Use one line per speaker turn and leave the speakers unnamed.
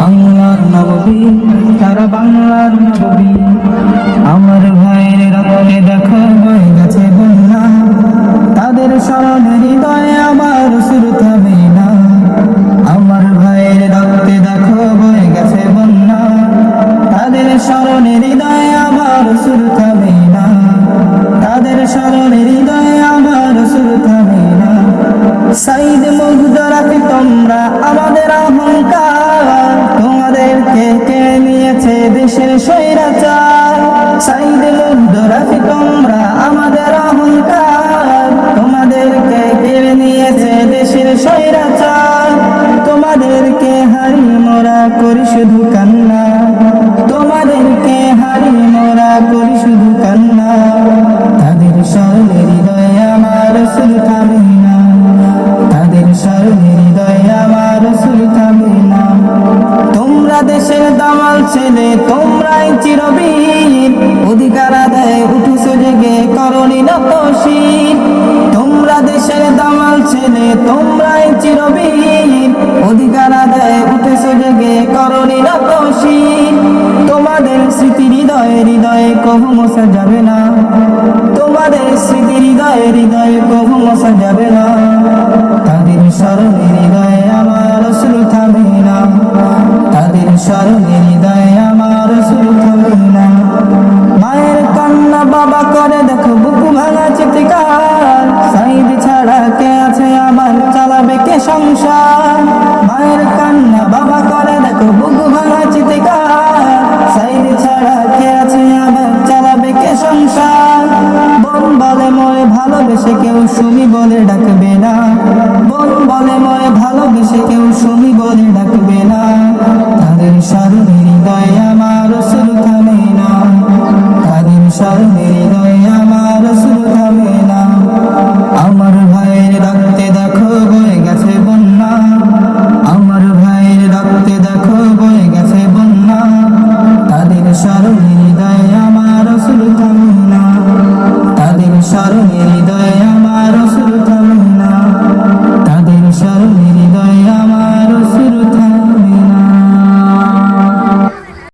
বাংলার নববী, তারা বাংলার নববী। আমার ভাইয়ের রক্তে দেখো বয়ে গেছে বন্যা। তাদের স্মরণে হৃদয়ে আমার শুরু থামে না আমার ভাইয়ের রক্তে দেখো বয়ে গেছে বন্যা। তাদের স্মরণে হৃদয়ে আমার শুরু থামে না তাদের স্মরণে হৃদয়ে দেশের স্বৈরাচার। দিল রাখি তোমরা, আমাদের অহংকার। তোমাদেরকে কেড়ে নিয়েছে দেশের স্বৈরাচার। তোমাদেরকে হারি মোরা করি শুধু কান্না ছেলে তোমরাই চিরবীর। অধিকার আদায় উঠেছো জেগে করণী নতশীল তোমরা দেশের দামাল ছেলে তোমরাই চিরবীর। অধিকার আদায় উঠেছো জেগে করণী নতশীল তোমাদের স্মৃতি হৃদয়ে হৃদয়ে কবু মশা যাবে না। তোমাদের স্মৃতি হৃদয়ে হৃদয়ে কবু মশা যাবে না। বাবা করে, দেখো বুকু ভাঙা চিতিকার সাইদ ছাড়া কে আছে আবার চালাবে কে সংসার? মায়ের কান্না বাবা করে, দেখো বুকু ভাঙা চিতিকার সাইদ ছাড়া কে আছে আবার চালাবে কে সংসার? বোন বলে, ময় ভালোবেসে কেউ শুনি বলে ডাকবে না। বোন বলে, ময় ভালোবেসে কেউ শুনি বলে ডাকবে হৃদয়ে